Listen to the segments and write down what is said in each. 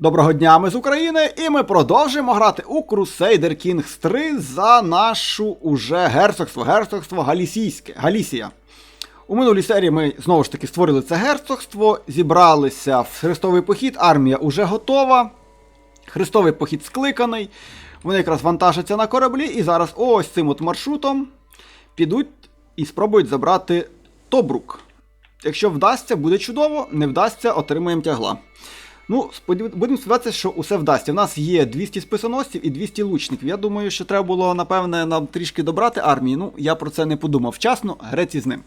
Доброго дня, ми з України, і ми продовжуємо грати у Crusader Kings 3 за нашу уже герцогство, герцогство Галісійське, Галісія. У минулій серії ми знову ж таки створили це герцогство, зібралися в хрестовий похід, армія уже готова. Хрестовий похід скликаний. Вони якраз вантажаться на кораблі і зараз ось цим от маршрутом підуть і спробують забрати Тобрук. Якщо вдасться, буде чудово, не вдасться, отримаємо тягла. Ну, будемо сподіватися, що усе вдасться. У нас є 200 списоносців і 200 лучників. Я думаю, що треба було, напевне, нам трішки добрати армії. Ну, я про це не подумав вчасно, греці з ним.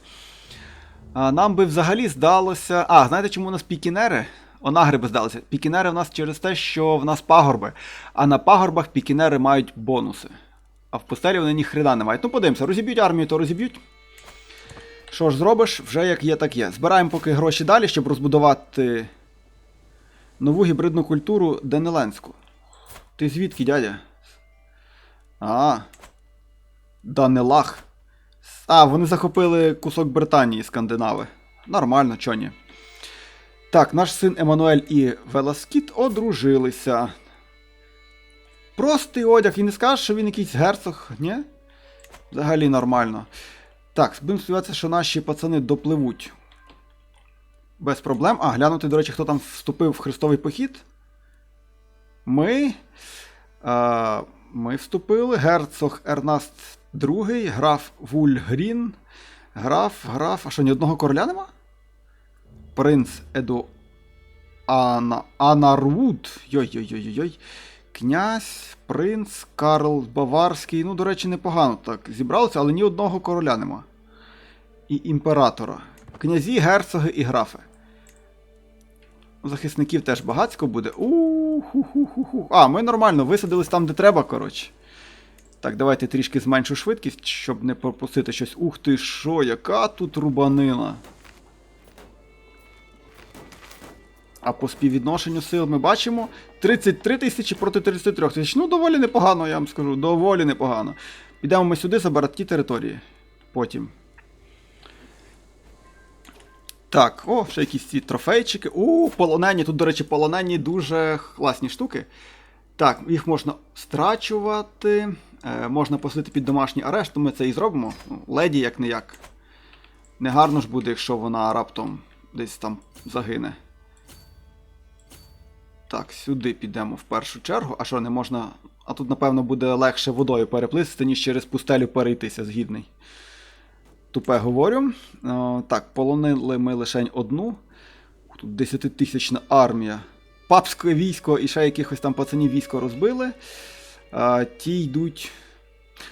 А, нам би взагалі здалося. А, знаєте, чому у нас пікінери? Онагри би здалися. Пікінери в нас через те, що в нас пагорби. А на пагорбах пікінери мають бонуси. А в пустелі вони ні хрена не мають. Ну, подивимося, розіб'ють армію, то розіб'ють. Що ж зробиш, вже як є, так є. Збираємо поки гроші далі, щоб розбудувати нову гібридну культуру Даниленську. Ти звідки, дядя? А. Данилах. А, вони захопили кусок Британії, скандинави. Нормально, чо ні. Так, наш син Еммануель і Веласкіт одружилися. Простий одяг, і не скажеш, що він якийсь герцог, ні? Взагалі нормально. Так, будемо сподіватися, що наші пацани допливуть. Без проблем. А, глянути, до речі, хто там вступив в хрестовий похід. Ми. А, ми вступили. Герцог Ернаст II, граф Вульгрін. Граф, граф. А що, ні одного короля нема? Принц Еду Ана... Анарвуд. Йой-йой-йой-йой. Князь, принц, Карл Баварський. Ну, до речі, непогано так зібралися, але ні одного короля нема. І імператора. Князі, герцоги і графи. Захисників теж багацько буде. У-ху-ху-ху-ху. А, ми нормально висадились там, де треба, коротше. Так, давайте трішки зменшу швидкість, щоб не пропустити щось. Ух ти що, яка тут рубанина. А по співвідношенню сил ми бачимо 33 тисячі проти 33 тисяч. Ну, доволі непогано, я вам скажу. Доволі непогано. Підемо ми сюди забирати ті території. Потім. Так, о, ще якісь ці трофейчики. У, полонені. Тут, до речі, полонені дуже класні штуки. Так, їх можна страчувати. Е, можна посадити під домашній арешт, то ми це і зробимо. Ну, леді як не як. Негарно ж буде, якщо вона раптом десь там загине. Так, сюди підемо в першу чергу. А що, не можна. А тут, напевно, буде легше водою переплисти, ніж через пустелю перейтися, згідний. Тупе говорю. О, так, полонили ми лише одну. Тут 10-тисячна армія. Папське військо і ще якихось там пацанів військо розбили. А, ті йдуть.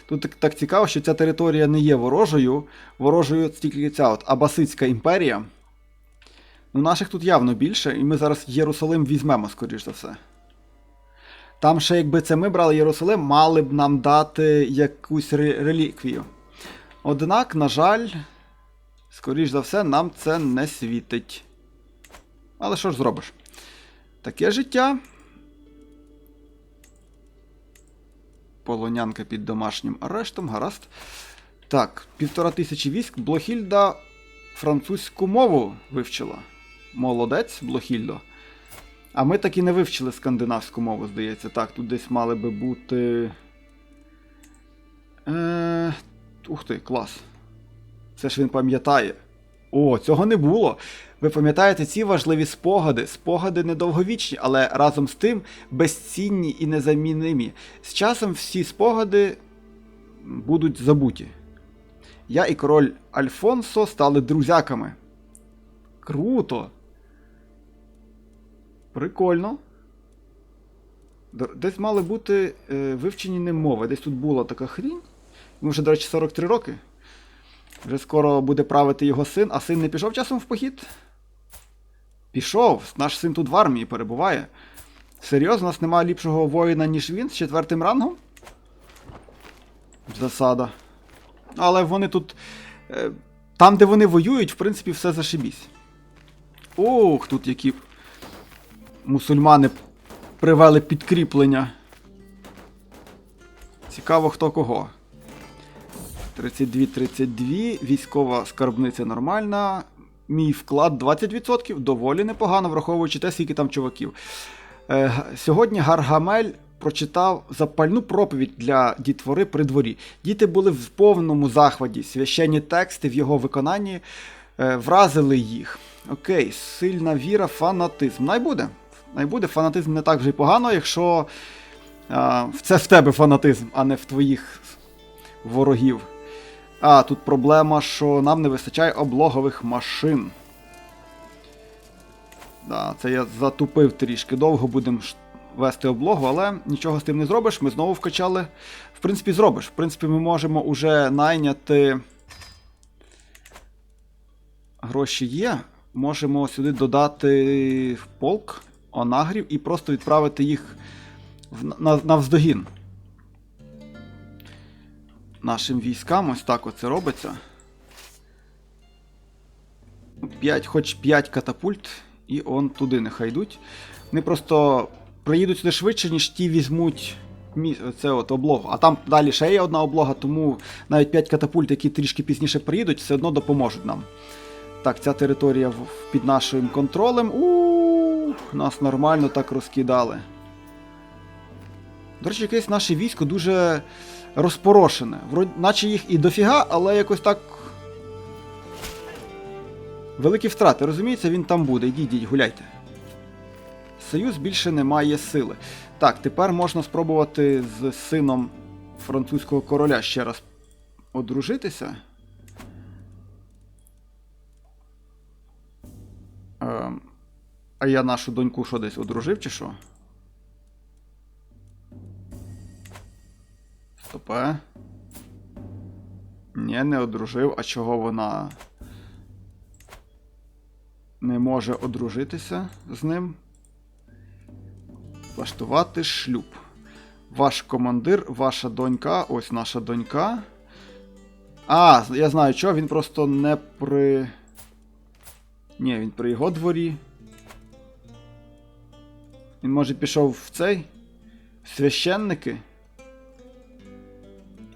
Тут так, так цікаво, що ця територія не є ворожою. Ворожою тільки ця от Абасидська імперія. Ну, наших тут явно більше, і ми зараз Єрусалим візьмемо, скоріш за все. Там ще, якби це ми брали Єрусалим, мали б нам дати якусь ре- реліквію. Однак, на жаль, скоріш за все, нам це не світить. Але що ж зробиш? Таке життя. Полонянка під домашнім арештом, гаразд. Так, півтора тисячі військ. Блохільда французьку мову вивчила. Молодець, Блохільдо. А ми так і не вивчили скандинавську мову, здається. Так, тут десь мали би бути. Е... Ух ти, клас. Це ж він пам'ятає. О, цього не було. Ви пам'ятаєте ці важливі спогади? Спогади недовговічні, але разом з тим безцінні і незамінимі. З часом всі спогади будуть забуті. Я і король Альфонсо стали друзяками. Круто. Прикольно. Десь мали бути е, вивчені ним мови. Десь тут була така хрінь. Йому вже, до речі, 43 роки. Вже скоро буде правити його син, а син не пішов часом в похід? Пішов. Наш син тут в армії перебуває. Серйозно, у нас немає ліпшого воїна, ніж він з четвертим рангом? Засада. Але вони тут. е, Там, де вони воюють, в принципі, все зашибісь. Ох, тут які мусульмани привели підкріплення. Цікаво, хто кого. 32-32, військова скарбниця нормальна. Мій вклад 20%, доволі непогано, враховуючи те, скільки там чуваків. Е, сьогодні Гаргамель прочитав запальну проповідь для дітвори при дворі. Діти були в повному захваті. Священні тексти в його виконанні е, вразили їх. Окей, сильна віра, фанатизм. Найбуде. Найбуде фанатизм не так вже й погано, якщо а, це в тебе фанатизм, а не в твоїх ворогів. А, тут проблема, що нам не вистачає облогових машин. Да, це я затупив трішки. Довго будемо вести облогу, але нічого з тим не зробиш. Ми знову вкачали. В принципі, зробиш. В принципі, ми можемо уже найняти. Гроші є. Можемо сюди додати полк онагрів і просто відправити їх в, на, навздогін. Нашим військам ось так оце робиться. 5, хоч 5 катапульт, і он туди нехай йдуть. Вони просто приїдуть сюди швидше, ніж ті візьмуть це от облогу. А там далі ще є одна облога, тому навіть 5 катапульт, які трішки пізніше приїдуть, все одно допоможуть нам. Так, ця територія під нашим контролем. Ух, нас нормально так розкидали. До речі, якесь наше військо дуже розпорошене. Вроді, наче їх і дофіга, але якось так. Великі втрати, розумієте, він там буде. Йдіть, йдіть, гуляйте. Союз більше не має сили. Так, тепер можна спробувати з сином французького короля ще раз одружитися. Ем, а я нашу доньку що десь одружив, чи що? Стопе. Ні, не одружив. А чого вона не може одружитися з ним? Влаштувати шлюб. Ваш командир, ваша донька, ось наша донька. А, я знаю що, він просто не при. Ні, він при його дворі. Він, може, пішов в цей. Священники.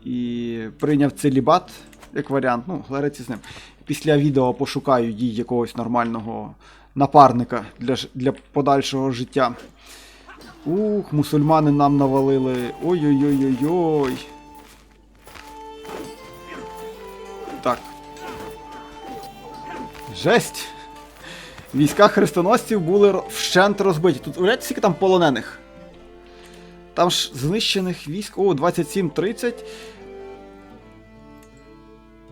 І прийняв целібат як варіант. Ну, глереці з ним. Після відео пошукаю їй якогось нормального напарника для, для подальшого життя. Ух, мусульмани нам навалили. Ой-ой-ой-ой-ой. Так. Жесть. Війська хрестоносців були вщент розбиті. Тут уявляєте, скільки там полонених? Там ж знищених військ. О, 27-30.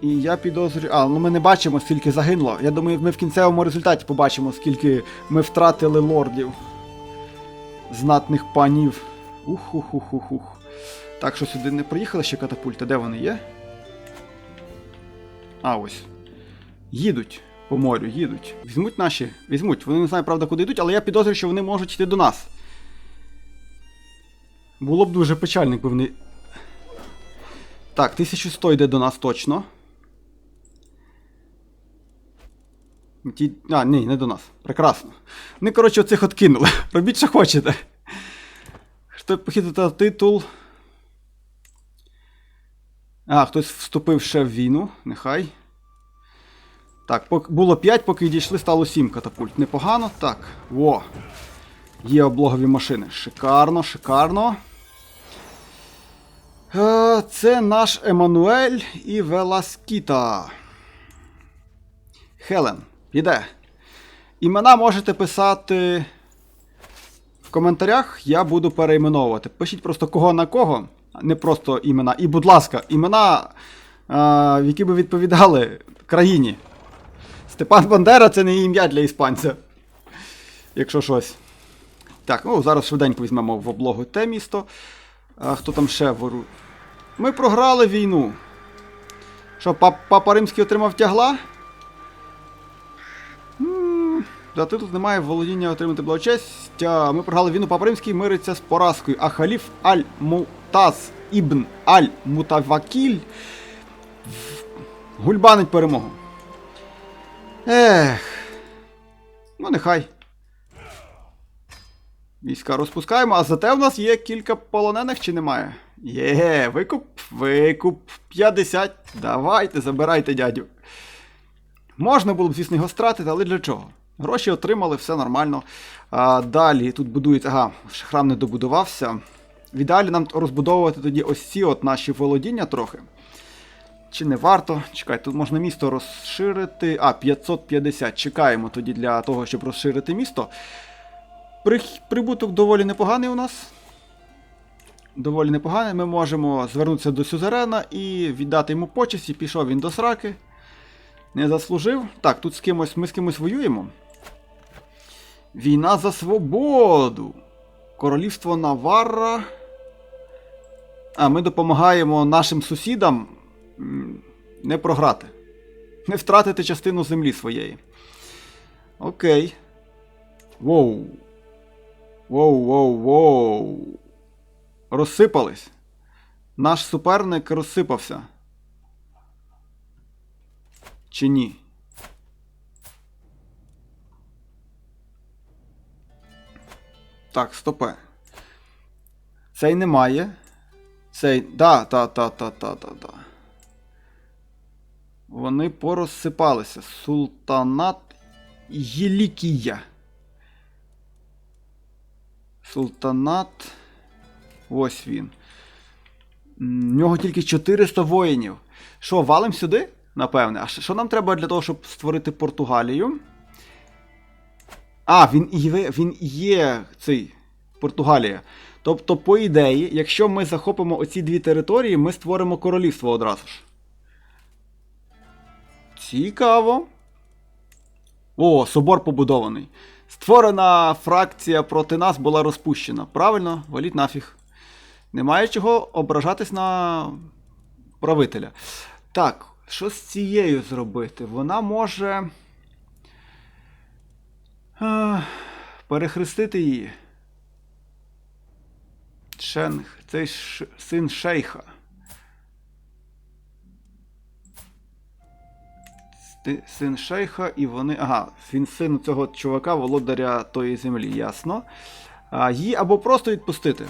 І я підозрюю. А, ну ми не бачимо, скільки загинуло. Я думаю, ми в кінцевому результаті побачимо, скільки ми втратили лордів. Знатних панів. ух ух ух ух ух Так, що сюди не приїхали ще катапульти. Де вони є? А, ось. Їдуть по морю, їдуть. Візьмуть наші, візьмуть. Вони не знають, правда, куди йдуть, але я підозрюю, що вони можуть йти до нас. Було б дуже печально, якби вони. Так, 1100 йде до нас точно. Ті... А, ні, не до нас. Прекрасно. Вони, коротше, оцих от кинули. Робіть, що хочете. Щоб похитити титул. А, хтось вступив ще в війну. Нехай. Так, пок... було 5, поки дійшли, стало 7 катапульт. Непогано. Так. Во. Є облогові машини. Шикарно, шикарно. Е, Це наш Еммануель і Веласкіта. Хелен, іде. Імена можете писати в коментарях, я буду перейменовувати. Пишіть просто кого на кого, не просто імена. І, будь ласка, імена, в які би відповідали країні. Степан Бандера це не ім'я для іспанця. Якщо щось. Так, ну зараз швиденько візьмемо в облогу те місто. А хто там ще вору? Ми програли війну. Що, папа Римський отримав тягла? Да, тут немає володіння отримати благочестя. Ми програли війну, папа Римський мириться з поразкою. А халіф Аль-Мутаз Ібн Аль-Мутавакіль гульбанить перемогу. Ех. Ну, нехай. Війська розпускаємо, а зате в нас є кілька полонених чи немає? Є, викуп, викуп. 50. Давайте, забирайте, дядю. Можна було б, звісно, його стратити, але для чого? Гроші отримали, все нормально. А, далі тут будується. Ага, храм не добудувався. В ідеалі нам розбудовувати тоді ось ці от наші володіння трохи. Чи не варто? Чекай, тут можна місто розширити. А, 550. Чекаємо тоді для того, щоб розширити місто. Прих- Прибуток доволі непоганий у нас. Доволі непоганий. Ми можемо звернутися до Сюзерена і віддати йому почесть, і пішов він до сраки. Не заслужив. Так, тут з кимось, ми з кимось воюємо. Війна за свободу. Королівство Наварра. А, ми допомагаємо нашим сусідам не програти. Не втратити частину землі своєї. Окей. Воу. Воу, воу, воу. Розсипались. Наш суперник розсипався. Чи ні? Так, стопе. Цей немає. Цей. Да, та, та, та, та, та, та. Вони порозсипалися. Султанат Єлікія. Султанат. Ось він. В нього тільки 400 воїнів. Що, валим сюди? Напевне. А що нам треба для того, щоб створити Португалію? А, він він є цей Португалія. Тобто, по ідеї, якщо ми захопимо оці дві території, ми створимо королівство одразу ж. Цікаво. О, собор побудований. Створена фракція проти нас була розпущена. Правильно, валіть нафіг. Немає чого ображатись на правителя. Так, що з цією зробити? Вона може. Е, перехрестити її. Шенг, цей ш... син шейха. Син шейха, і вони. Ага, він син цього чувака, володаря тої землі, ясно. А, її або просто відпустити.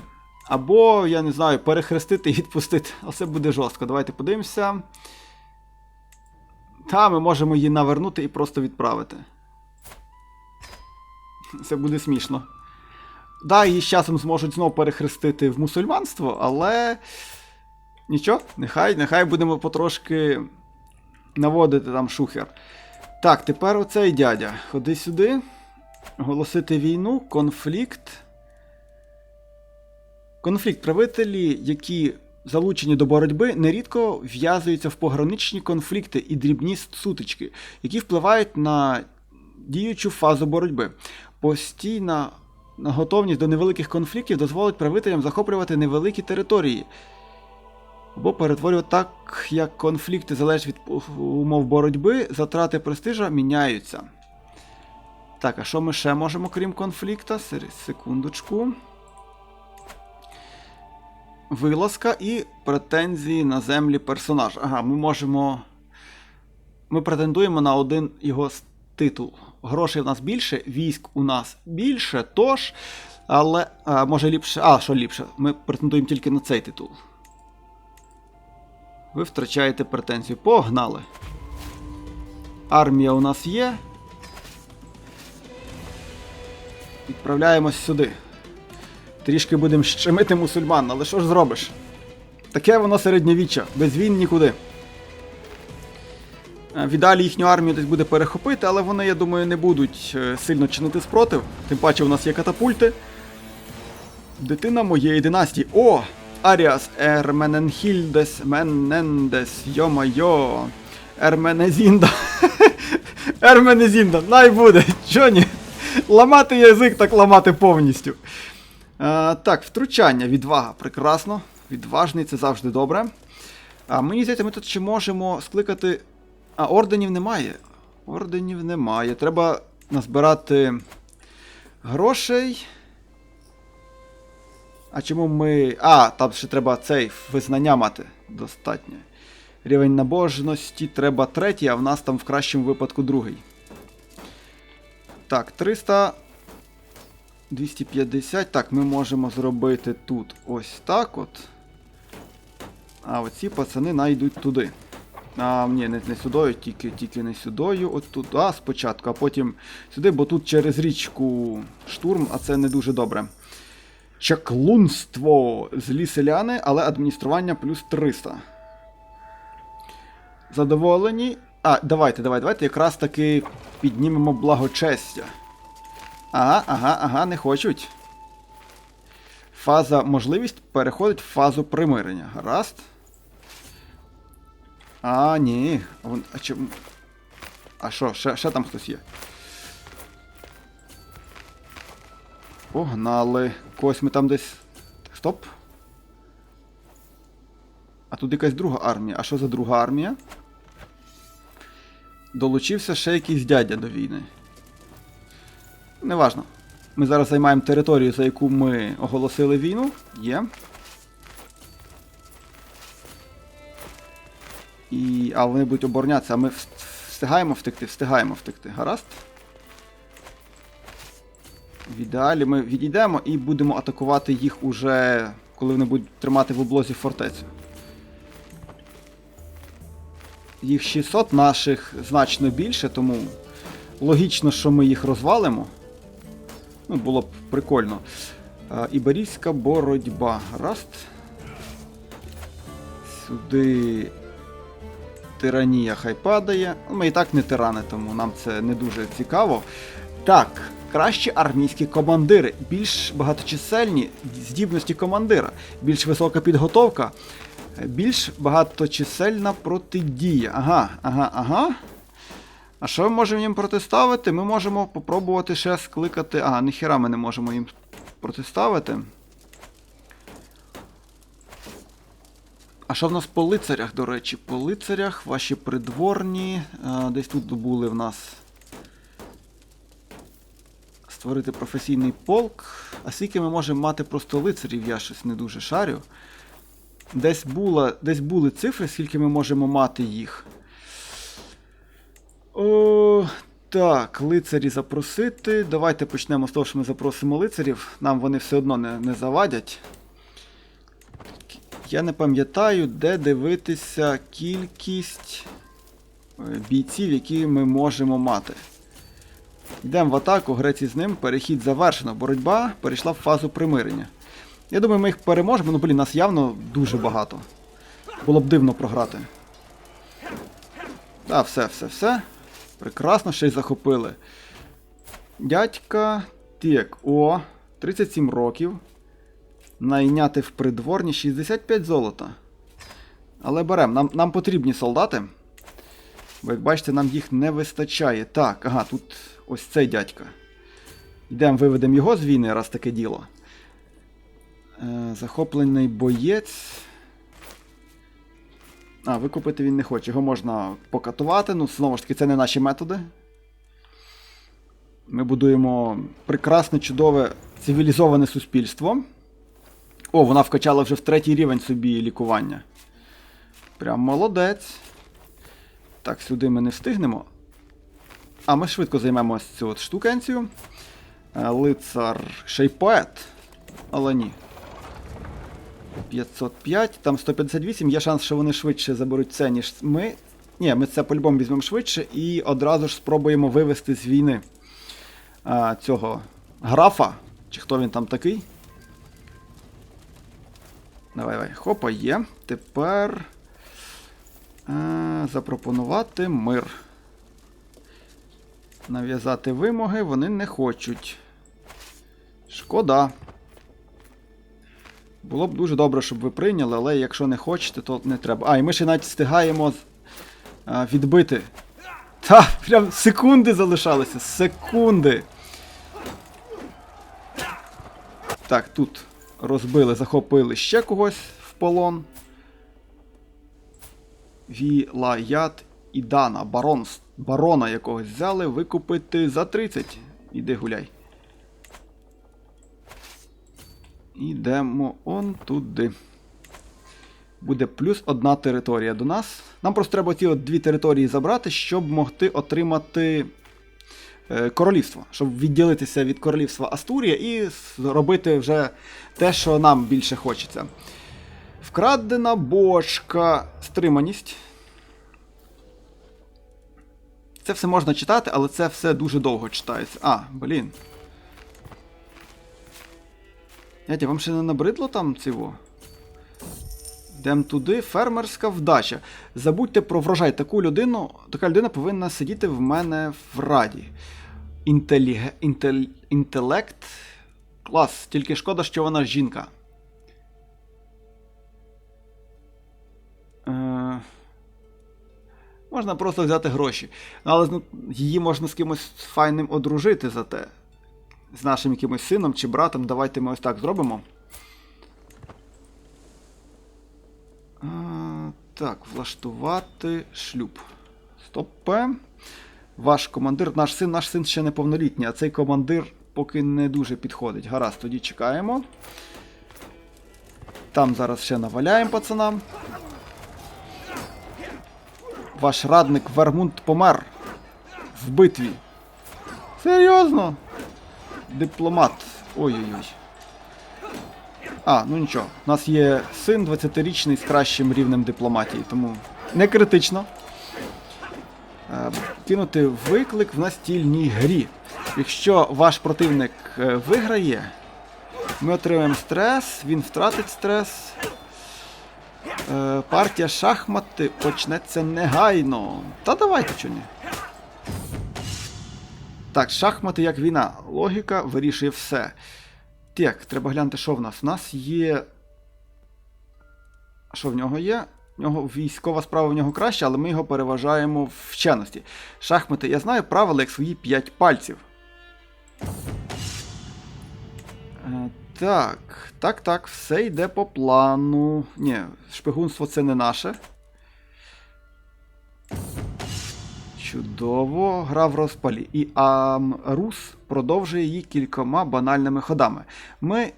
Або, я не знаю, перехрестити і відпустити. Оце буде жорстко. Давайте подивимося. Та, ми можемо її навернути і просто відправити. Це буде смішно. Да, її з часом зможуть знову перехрестити в мусульманство, але. Нічого, нехай, нехай будемо потрошки наводити там шухер. Так, тепер оцей дядя. Ходи сюди. Оголосити війну, конфлікт. Конфлікт правителі, які залучені до боротьби, нерідко в'язуються в пограничні конфлікти і дрібні сутички, які впливають на діючу фазу боротьби. Постійна готовність до невеликих конфліктів дозволить правителям захоплювати невеликі території. Або перетворювати так, як конфлікти залежать від умов боротьби, затрати престижа міняються. Так, а що ми ще можемо, крім конфлікта? Секундочку. Вилазка і претензії на землі персонажа. Ага, ми можемо. Ми претендуємо на один його титул. Грошей в нас більше, військ у нас більше, тож. Але. А, може ліпше. А, що ліпше? Ми претендуємо тільки на цей титул. Ви втрачаєте претензію. Погнали. Армія у нас є. Відправляємось сюди. Трішки будемо щемити мусульман, але що ж зробиш? Таке воно середньовіччя, без війн нікуди. Е, В ідеалі їхню армію десь буде перехопити, але вони, я думаю, не будуть е, сильно чинити спротив. Тим паче у нас є катапульти. Дитина моєї династії. О! Аріас Ермененхільдес Менендес, йо-майо. Ерменезінда. Ерменезінда, най буде, чо ні? Ламати язик, так ламати повністю. А, так, втручання, відвага, прекрасно. Відважний, це завжди добре. А мені здається, ми тут ще можемо скликати. А, орденів немає. Орденів немає. Треба назбирати грошей. А чому ми. А, там ще треба цей визнання мати достатньо. Рівень набожності треба третій, а в нас там в кращому випадку другий. Так, 300. 250. Так, ми можемо зробити тут ось так от. А оці пацани найдуть туди. А, ні, не, не сюдою, тільки, тільки не сюдою. От тут, а, спочатку, а потім сюди, бо тут через річку штурм, а це не дуже добре. Чаклунство. Злі селяни, але адміністрування плюс 300. Задоволені. А, давайте, давайте, давайте якраз таки піднімемо благочестя. Ага, ага, ага, не хочуть. Фаза можливість переходить в фазу примирення. Гаразд. А, ні. Вон- А чому. А що, ще, ще там хтось є? Погнали. Когось ми там десь. Стоп. А тут якась друга армія. А що за друга армія? Долучився ще якийсь дядя до війни. Неважно. Ми зараз займаємо територію, за яку ми оголосили війну. Є. І... А вони будуть оборонятися, а ми встигаємо втекти, встигаємо втекти. Гаразд. В ідеалі ми відійдемо і будемо атакувати їх уже, коли вони будуть тримати в облозі фортецю. Їх 600, наших значно більше, тому логічно, що ми їх розвалимо. Ну, було б прикольно. Іберійська боротьба. Раст. Сюди. Тиранія хай падає. Ми і так не тирани, тому нам це не дуже цікаво. Так, кращі армійські командири, більш багаточисельні здібності командира, більш висока підготовка, більш багаточисельна протидія. Ага, ага, ага. А що ми можемо їм протиставити? Ми можемо попробувати ще скликати. Ага, ніхіра ми не можемо їм протиставити. А що в нас по лицарях, до речі? По лицарях ваші придворні. Десь тут були в нас. Створити професійний полк. А скільки ми можемо мати просто лицарів, я щось не дуже шарю. Десь, була, десь були цифри, скільки ми можемо мати їх. О, так, лицарі запросити. Давайте почнемо з того, що ми запросимо лицарів. Нам вони все одно не, не завадять. Я не пам'ятаю, де дивитися кількість е, бійців, які ми можемо мати. Йдемо в атаку, греці з ним, перехід завершено. Боротьба перейшла в фазу примирення. Я думаю, ми їх переможемо, ну блін, нас явно дуже багато. Було б дивно програти. Так, все, все, все. Прекрасно, ще й захопили. Дядька. Так, о, 37 років. Найняти в придворні 65 золота. Але беремо, нам, нам потрібні солдати. Бо як бачите, нам їх не вистачає. Так, ага, тут ось цей дядька. Йдемо, виведемо його з війни, раз таке діло. Е, захоплений боєць. А, викупити він не хоче. Його можна покатувати. Ну, знову ж таки, це не наші методи. Ми будуємо прекрасне, чудове цивілізоване суспільство. О, вона вкачала вже в третій рівень собі лікування. Прям молодець. Так, сюди ми не встигнемо. А ми швидко займемо ось цю от штукенцію. Е, Лицар ще й поет. Але ні. 505, там 158, є шанс, що вони швидше заберуть це, ніж ми. Ні, ми це по-любому візьмемо швидше і одразу ж спробуємо вивести з війни а, цього графа. Чи хто він там такий? Давай, давай. Хопа, є. Тепер а, запропонувати мир. Нав'язати вимоги вони не хочуть. Шкода. Було б дуже добре, щоб ви прийняли, але якщо не хочете, то не треба. А, і ми ще навіть встигаємо а, відбити. Та, прям секунди залишалися. Секунди. Так, тут розбили, захопили ще когось в полон. Вілаят і Дана, барон, барона якогось взяли, викупити за 30. Іди гуляй. Ідемо он туди. Буде плюс одна територія до нас. Нам просто треба ці от дві території забрати, щоб могти отримати королівство. Щоб відділитися від королівства Астурія і зробити вже те, що нам більше хочеться. Вкрадена бочка. Стриманість. Це все можна читати, але це все дуже довго читається. А, блін. Дядя, вам ще не набридло там цього? Йдемо туди, фермерська вдача. Забудьте про врожай. Таку людину, така людина повинна сидіти в мене в раді. Інтеліге... Інтел... Інтелект. Клас, тільки шкода, що вона жінка. Е... Можна просто взяти гроші. Але ну, її можна з кимось файним одружити за те. З нашим якимось сином чи братом. Давайте ми ось так зробимо. Так, влаштувати шлюб. Стопе. Ваш командир, наш син, наш син ще неповнолітній, а цей командир поки не дуже підходить. Гаразд, тоді чекаємо. Там зараз ще наваляємо пацанам. Ваш радник Вермунд помер в битві. Серйозно? Дипломат. Ой-ой-ой. А, ну нічого. У нас є син 20-річний з кращим рівнем дипломатії, тому не критично. Е, Кинути виклик в настільній грі. Якщо ваш противник е, виграє, ми отримаємо стрес, він втратить стрес. Е, Партія шахмати почнеться негайно. Та давайте чого ні. Так, шахмати як війна. Логіка вирішує все. Так, треба глянути, що в нас. У нас є. Що в нього є? В нього військова справа в нього краща, але ми його переважаємо в вченості. Шахмати, я знаю правила як свої 5 пальців. Е, так, так, так, все йде по плану. Ні, шпигунство це не наше. Чудово, гра в розпалі. І Амрус продовжує її кількома банальними ходами. Ми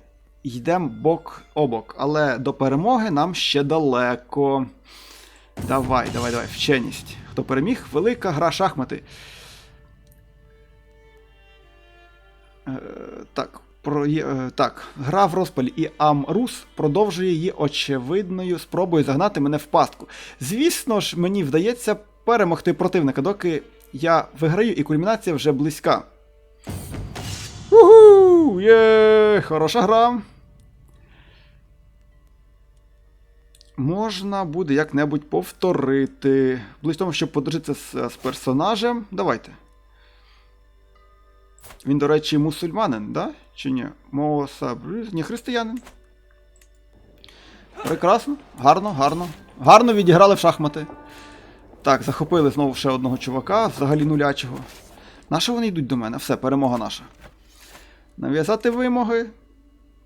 йдемо бок о бок, але до перемоги нам ще далеко. Давай, давай, давай, вченість. Хто переміг? Велика гра шахмати. Е, так, про, е, так, гра в розпалі, і Амрус продовжує її очевидною спробою загнати мене в пастку. Звісно ж, мені вдається перемогти противника, доки я виграю і кульмінація вже близька. Уху! Є! Хороша гра. Можна буде як-небудь повторити. Близько тому, щоб подружитися з, персонажем. Давайте. Він, до речі, мусульманин, да? Чи ні? Моса Ні, християнин. Прекрасно, гарно, гарно. Гарно відіграли в шахмати. Так, захопили знову ще одного чувака, взагалі нулячого. Нащо вони йдуть до мене? Все, перемога наша. Нав'язати вимоги.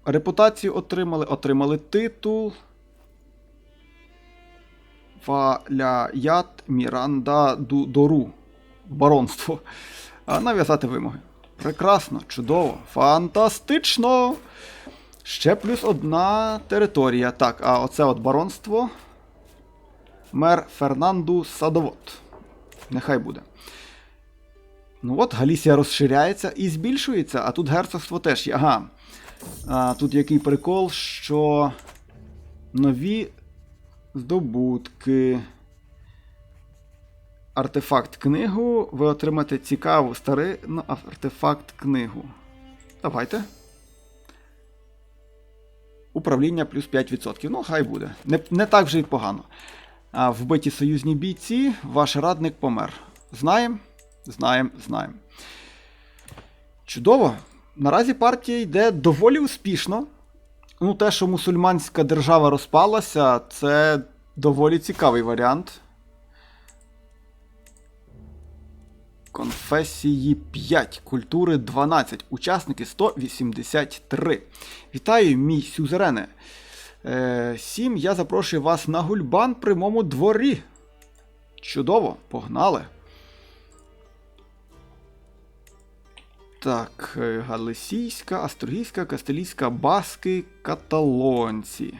Репутацію отримали, отримали титул. Валяят Міранда Дору. Баронство. Нав'язати вимоги. Прекрасно, чудово, фантастично. Ще плюс одна територія. Так, а оце от баронство. Мер Фернанду Садовод. Нехай буде. Ну от, Галісія розширяється і збільшується, а тут герцогство теж є. Ага. А, тут який прикол, що нові здобутки. Артефакт книгу. Ви отримаєте цікаву старинну артефакт книгу. Давайте. Управління плюс 5%. Ну, хай буде. Не, не так вже й погано. Вбиті союзні бійці, ваш радник помер. Знаємо? Знаємо, знаємо. Чудово. Наразі партія йде доволі успішно. Ну, те, що мусульманська держава розпалася, це доволі цікавий варіант. Конфесії 5, культури 12, учасники 183. Вітаю, мій сюзерене. Е, 7. Я запрошую вас на гульбан при моєму дворі. Чудово, погнали. Так, е, галисійська, астрогійська, кастилійська, баски, каталонці.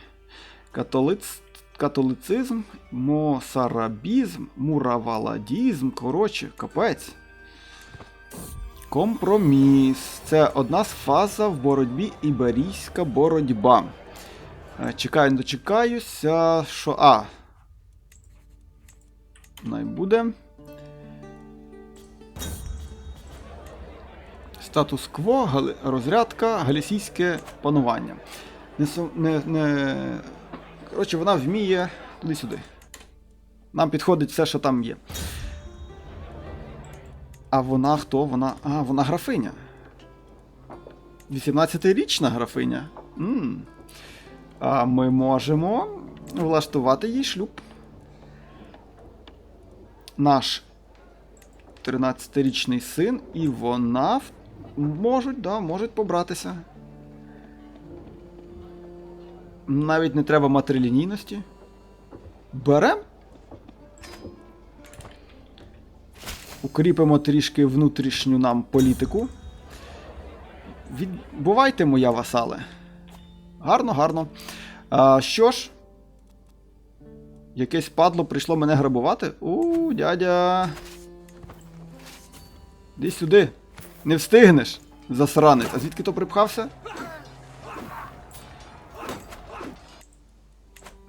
Католиц... Католицизм, мосарабізм, мураваладізм. Коротше, капець. Компроміс. Це одна з фаза в боротьбі іберійська боротьба. Е, Чекаю, не дочекаюся. Що. А. Най буде. Статус-кво, гали- розрядка, галісійське панування. Не, не, не... Коротше, вона вміє туди-сюди. Нам підходить все, що там є. А вона хто? Вона. А, вона графиня. 18-річна графиня. м А ми можемо влаштувати їй шлюб. Наш 13-річний син, і вона можуть, да, можуть побратися. Навіть не треба матрилінійності. Берем. Укріпимо трішки внутрішню нам політику. Відбувайте, моя васале. Гарно, гарно. А, що ж? Якесь падло прийшло мене грабувати? У, дядя. Іди сюди. Не встигнеш, засранець. А звідки то припхався?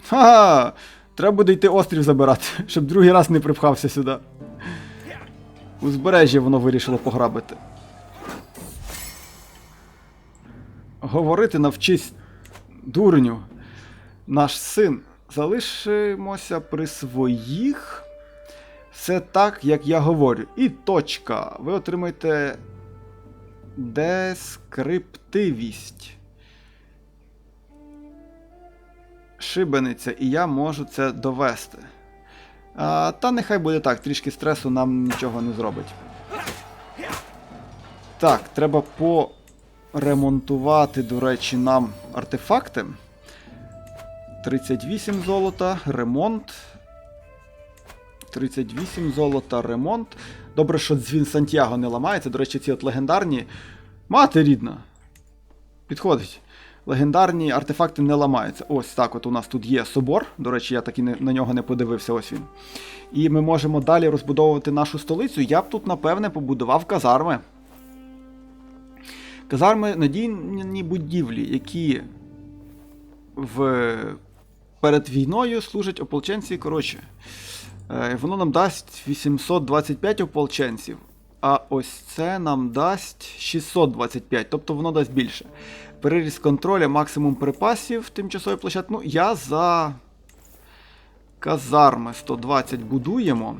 Ха! Треба буде йти острів забирати, щоб другий раз не припхався сюди. Узбережжя воно вирішило пограбити. Говорити навчись, дурню. Наш син. Залишимося при своїх. Все так, як я говорю. І точка. Ви отримаєте дескриптивість. Шибениця, і я можу це довести. А, та нехай буде так, трішки стресу нам нічого не зробить. Так, треба поремонтувати, до речі, нам артефакти. 38 золота, ремонт. 38 золота, ремонт. Добре, що дзвін Сантьяго не ламається. До речі, ці от легендарні. Мати рідна. Підходить. Легендарні артефакти не ламаються. Ось так от у нас тут є собор. До речі, я так і не, на нього не подивився, ось він. І ми можемо далі розбудовувати нашу столицю. Я б тут, напевне, побудував казарми. Казарми надійні будівлі, які в... перед війною служать ополченці. Коротше, е, воно нам дасть 825 ополченців. А ось це нам дасть 625, тобто воно дасть більше. Переріз контроля, максимум припасів, тимчасової площадки. Ну, я за казарми 120 будуємо.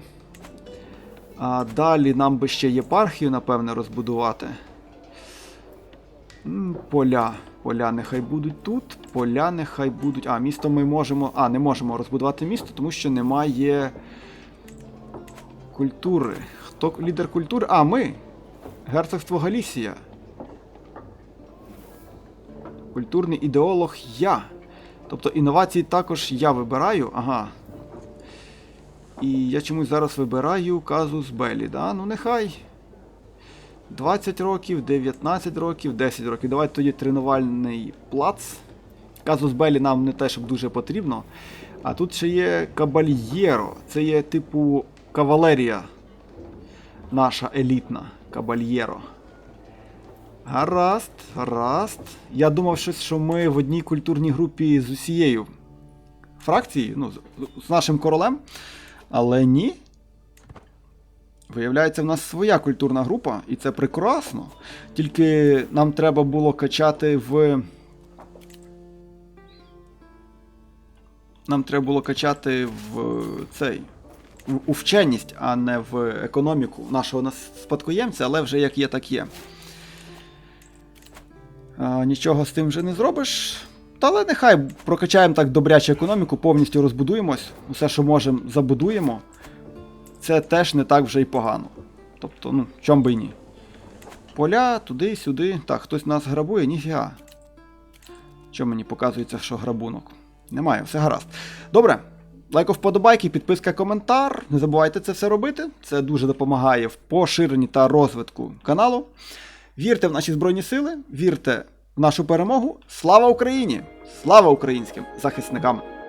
А далі нам би ще єпархію, напевне, розбудувати. Поля. Поля нехай будуть тут. Поля нехай будуть. А, місто ми можемо. А, не можемо розбудувати місто, тому що немає культури. Хто лідер культури? А, ми. Герцогство Галісія. Культурний ідеолог я. Тобто інновації також я вибираю. Ага. І я чомусь зараз вибираю казус Белі, да? Ну нехай. 20 років, 19 років, 10 років. Давайте тоді тренувальний плац. Казус Белі нам не те, щоб дуже потрібно. А тут ще є Кабальєро. Це є типу кавалерія. Наша елітна Кабальєро. Гаразд, гаразд. Я думав, щось, що ми в одній культурній групі з усією фракцією, ну, з, нашим королем. Але ні. Виявляється, в нас своя культурна група, і це прекрасно. Тільки нам треба було качати в. Нам треба було качати в цей. У вченість, а не в економіку нашого спадкоємця, але вже як є, так є. А, нічого з тим вже не зробиш. Та але нехай прокачаємо так добряче економіку, повністю розбудуємось, усе, що можемо, забудуємо. Це теж не так вже й погано. Тобто, ну, чом би й ні. Поля, туди, сюди. Так, хтось нас грабує, ніфіга. Що мені показується, що грабунок? Немає, все гаразд. Добре. Лайк вподобайки, підписка, коментар. Не забувайте це все робити. Це дуже допомагає в поширенні та розвитку каналу. Вірте в наші Збройні Сили, вірте в нашу перемогу. Слава Україні! Слава українським захисникам!